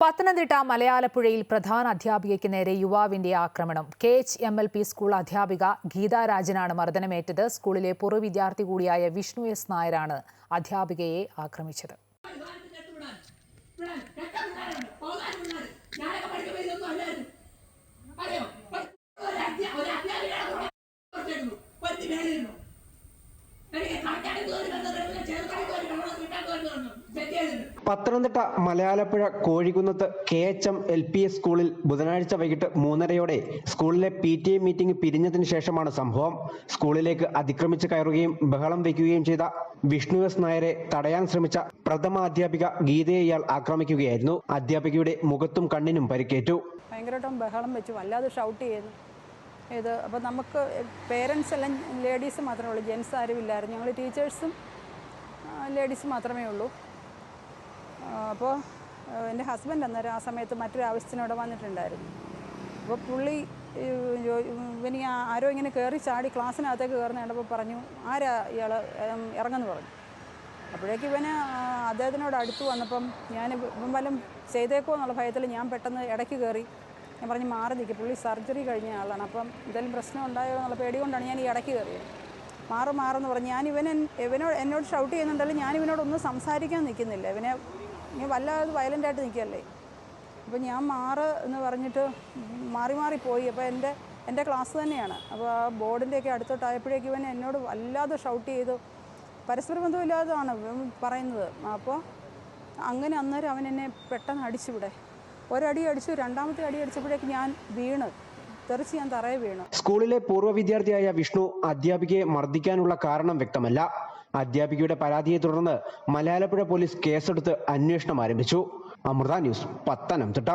പത്തനംതിട്ട മലയാലപ്പുഴയിൽ പ്രധാന അധ്യാപികയ്ക്ക് നേരെ യുവാവിന്റെ ആക്രമണം. K H M L P school അധ്യാപിക ഗീതാരാജനാണ് മർദ്ദനമേറ്റത്. സ്കൂളിലെ പൂർവ വിദ്യാർത്ഥി കൂടിയായ വിഷ്ണു എസ് നായരാണ് അധ്യാപികയെ ആക്രമിച്ചത്. ഞാനൊക്കെ Pathanamthitta Malayalappuzha കോഴിക്കുന്നത്ത് K H M L P S സ്കൂളിൽ ബുധനാഴ്ച വൈകിട്ട് മൂന്നരയോടെ സ്കൂളിലെ പി ടി എ മീറ്റിംഗ് പിരിഞ്ഞതിന് ശേഷമാണ് സംഭവം. സ്കൂളിലേക്ക് അതിക്രമിച്ച് കയറുകയും ബഹളം വയ്ക്കുകയും ചെയ്ത വിഷ്ണു എസ് നായരെ തടയാൻ ശ്രമിച്ച പ്രഥമ അധ്യാപിക ഗീതയെ ഇയാൾ ആക്രമിക്കുകയായിരുന്നു. അധ്യാപികയുടെ മുഖത്തും കണ്ണിനും പരിക്കേറ്റു. ഭയങ്കരമായിട്ടും ബഹളം വെച്ചു. വല്ലാതെ ഷൗട്ട് ചെയ്യുന്നു ഇത് അപ്പോൾ നമുക്ക് പേരൻസ് എല്ലാം ലേഡീസ് മാത്രമേ ഉള്ളൂ. ജെൻസ് ആരും ഇല്ലായിരുന്നു. ഞങ്ങൾ ടീച്ചേഴ്സും ലേഡീസ് മാത്രമേ ഉള്ളൂ. അപ്പോൾ എന്റെ ഹസ്ബൻഡ് അന്നേരം ആ സമയത്ത് മറ്റൊരു ആവശ്യത്തിനോടെ വന്നിട്ടുണ്ടായിരുന്നു. അപ്പോൾ പുള്ളി ഇനി ആരോ ഇങ്ങനെ കയറി ചാടി ക്ലാസ്സിനകത്തേക്ക് കയറുന്ന കണ്ടപ്പോൾ പറഞ്ഞു ആരാ ഇയാൾ ഇറങ്ങുന്നു പറഞ്ഞു. അപ്പോഴേക്ക് ഇവന് അദ്ദേഹത്തിനോട് അടുത്ത് വന്നപ്പം ഞാൻ ഇവൻ വല്ലതും ചെയ്തേക്കോ എന്നുള്ള ഭയത്തിൽ ഞാൻ പെട്ടെന്ന് ഇടയ്ക്ക് കയറി ഞാൻ പറഞ്ഞ് മാറി നിൽക്കും പുള്ളി സർജറി കഴിഞ്ഞ ആളാണ്. അപ്പം എന്തെങ്കിലും പ്രശ്നം ഉണ്ടായോ എന്നുള്ള പേടി കൊണ്ടാണ് ഞാൻ ഈ ഇടയ്ക്ക് കയറിയത്. മാറും മാറെന്ന് പറഞ്ഞ് ഞാൻ ഇവൻ ഇവനോട് എന്നോട് ഷൗട്ട് ചെയ്യുന്നുണ്ടല്ലോ ഞാൻ ഇവനോടൊന്നും സംസാരിക്കാൻ നിൽക്കുന്നില്ല. ഇവനെ ഇങ്ങനെ വല്ലാതെ വയലന്റായിട്ട് നിൽക്കുകയല്ലേ? അപ്പോൾ ഞാൻ മാറ് എന്ന് പറഞ്ഞിട്ട് മാറി മാറി പോയി. അപ്പോൾ എന്റെ എന്റെ ക്ലാസ് തന്നെയാണ്. അപ്പോൾ ആ ബോർഡിന്റെയൊക്കെ അടുത്തോട്ടായപ്പോഴേക്ക് ഇവൻ എന്നോട് വല്ലാതെ ഷൗട്ട് ചെയ്തു. പരസ്പര ബന്ധമില്ലാതാണ് പറയുന്നത്. അപ്പോൾ അങ്ങനെ അന്നേരം അവൻ എന്നെ പെട്ടെന്ന് അടിച്ചുവിടെ ഒരടി അടിച്ചു രണ്ടാമത്തെ അടി അടിച്ചപ്പോഴേക്ക് ഞാൻ വീണ്. തെറിച്ച് ഞാൻ തറയെ വീണു. സ്കൂളിലെ പൂർവ വിദ്യാർത്ഥിയായ വിഷ്ണു അധ്യാപികയെ മർദ്ദിക്കാനുള്ള കാരണം വ്യക്തമല്ല. അധ്യാപികയുടെ പരാതിയെ തുടർന്ന് മലയാലപ്പുഴ പോലീസ് കേസെടുത്ത് അന്വേഷണം ആരംഭിച്ചു. അമൃത ന്യൂസ് പത്തനംതിട്ട.